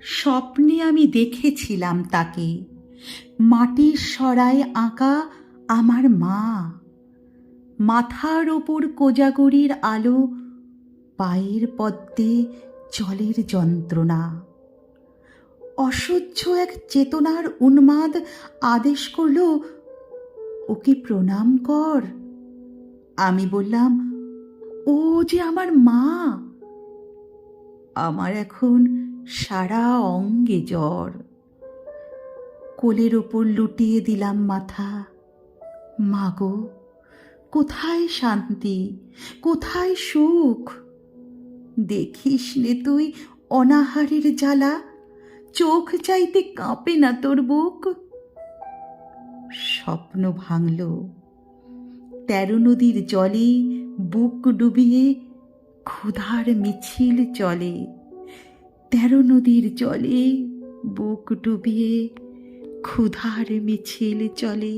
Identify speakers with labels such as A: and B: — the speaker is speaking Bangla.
A: স্বপ্নে আমি দেখেছিলাম তাকে। মাটির সরায় আঁকা আমার মা। মাথার ওপর কোজাগরির আলো, পায়ের পদ্মে জলের যন্ত্রণা। অসহ্য এক চেতনার উন্মাদ আদেশ করল, ওকে প্রণাম কর। আমি বললাম, ও যে আমার মা। আমার এখন সারা অঙ্গে জ্বর। কোলের ওপর লুটিয়ে দিলাম মাথা। মাগো, কোথায় শান্তি? কোথায় সুখ? দেখিস নে তুই অনাহারের জ্বালা। চোখ চাইতে কাঁপে না তোর বুক। স্বপ্ন ভাঙল। তেরো নদীর জলে বুক ডুবিয়ে ক্ষুধার মিছিল চলে। তেরো নদীর জলে বুক ডুবিয়ে ক্ষুধার মিছিল চলে।